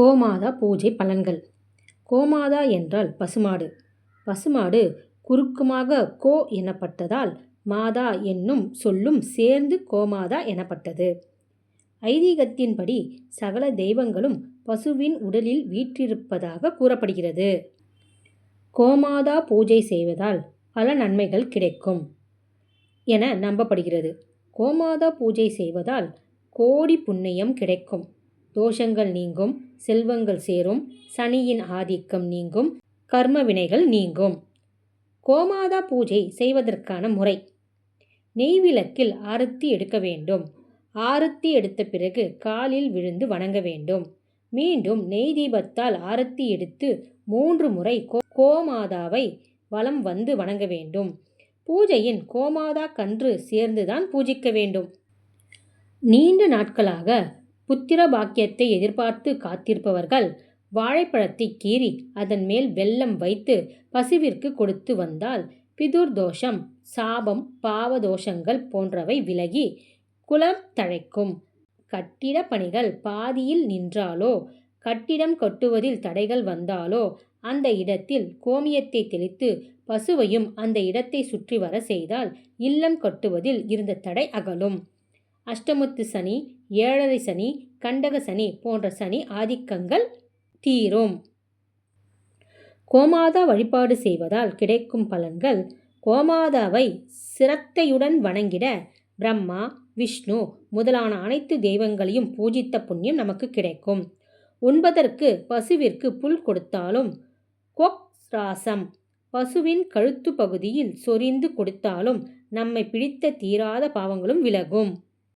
கோமாதா பூஜை பலன்கள். கோமாதா என்றால் பசுமாடு. பசுமாடு குறுக்குமாக கோ எனப்பட்டதால் மாதா என்னும் சொல்லும் சேர்ந்து கோமாதா எனப்பட்டது. ஐதீகத்தின்படி சகல தெய்வங்களும் பசுவின் உடலில் வீற்றிருப்பதாக கூறப்படுகிறது. கோமாதா பூஜை செய்வதால் பல நன்மைகள் கிடைக்கும் என நம்பப்படுகிறது. கோமாதா பூஜை செய்வதால் கோடி புண்ணியம் கிடைக்கும். தோஷங்கள் நீங்கும் செல்வங்கள் சேரும் சனியின் ஆதிக்கம் நீங்கும் கர்ம வினைகள் நீங்கும். கோமாதா பூஜை செய்வதற்கான முறை. நெய் விளக்கில் ஆரத்தி எடுக்க வேண்டும். ஆரத்தி எடுத்த பிறகு காலில் விழுந்து வணங்க வேண்டும். மீண்டும் நெய் தீபத்தால் ஆரத்தி எடுத்து மூன்று முறை கோ கோமாதாவை வலம் வந்து வணங்க வேண்டும். பூஜையின் கோமாதா கன்று சேர்ந்துதான் பூஜிக்க வேண்டும். நீண்ட நாட்களாக புத்திர பாக்கியத்தை எதிர்பார்த்து காத்திருப்பவர்கள் வாழைப்பழத்தை கீறி அதன் மேல் வெல்லம் வைத்து பசுவிற்கு கொடுத்து வந்தால் பிதுர் தோஷம் சாபம் பாவதோஷங்கள் போன்றவை விலகி குலம் தழைக்கும். கட்டிட பணிகள் பாதியில் நின்றாலோ கட்டிடம் கட்டுவதில் தடைகள் வந்தாலோ அந்த இடத்தில் கோமியத்தை தெளித்து பசுவையும் அந்த இடத்தை சுற்றி வர செய்தால் இல்லம் கட்டுவதில் இருந்த தடை அகலும். அஷ்டமுத்து சனி ஏழரை சனி கண்டக சனி போன்ற சனி ஆதிக்கங்கள் தீரும். கோமாதா வழிபாடு செய்வதால் கிடைக்கும் பலன்கள் கோமாதாவை சிரத்தையுடன் வணங்கிட பிரம்மா விஷ்ணு முதலான அனைத்து தெய்வங்களையும் பூஜித்த புண்ணியம் நமக்கு கிடைக்கும். உண்பதற்கு பசுவிற்கு புல் கொடுத்தாலும் கொக் ராசம். பசுவின் கழுத்து பகுதியில் சொரிந்து கொடுத்தாலும் நம்மை பிடித்த தீராத பாவங்களும் விலகும்.